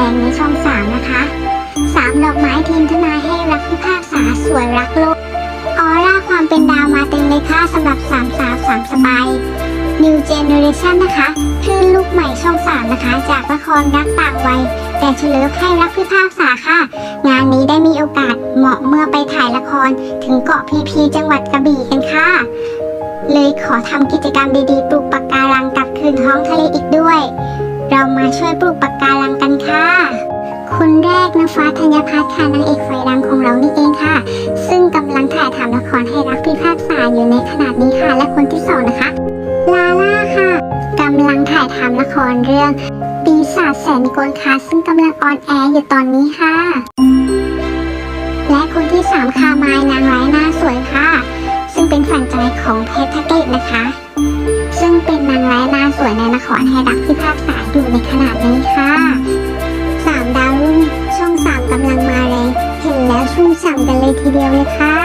รงในช่องสามนะคะสามดอกไม้ทีมทนายให้รักพิพากษาสวยรักโลก ออร่าความเป็นดาวมาเต็มเลยค่ะสำหรับสามสาวสามสบาย New Generation นะคะคลื่นลูกใหม่ช่อง3นะคะ จากละครรักต่างวัย แต่เฉลิมให้รักพิพากษาค่ะ งานนี้ได้มีโอกาสเหมาะเมื่อไปถ่ายละครถึงเกาะพีพีจังหวัดกระบี่กันค่ะ เลยขอทำกิจกรรมดีๆปลูกปะการังกลับคืนท้องทะเลอีกด้วย เรามาช่วยปลูกปะการัง คนแรกนางฟ้าธัญพัฒน์ค่ะนางเอกไฟดังของเรานี่เองค่ะ ซึ่งกำลังถ่ายทำละครให้รักพิพากษาอยู่ในขณะนี้ค่ะ และคนที่สองนะคะลาล่าค่ะกำลังถ่ายทำละครเรื่องปีศาจแสนกลค่ะซึ่งกำลังออนแอร์อยู่ตอนนี้ค่ะ และคนที่สามค่ะมายนางร้ายหน้าสวยค่ะ ซึ่งเป็นฝันใจของเพชรธเกตนะคะ ซึ่งเป็นนางร้ายหน้าสวยในละครให้รักพิพากษาอยู่ในขณะนี้ค่ะ และชุ่มฉ่ำกันเลยทีเดียวเลยค่ะ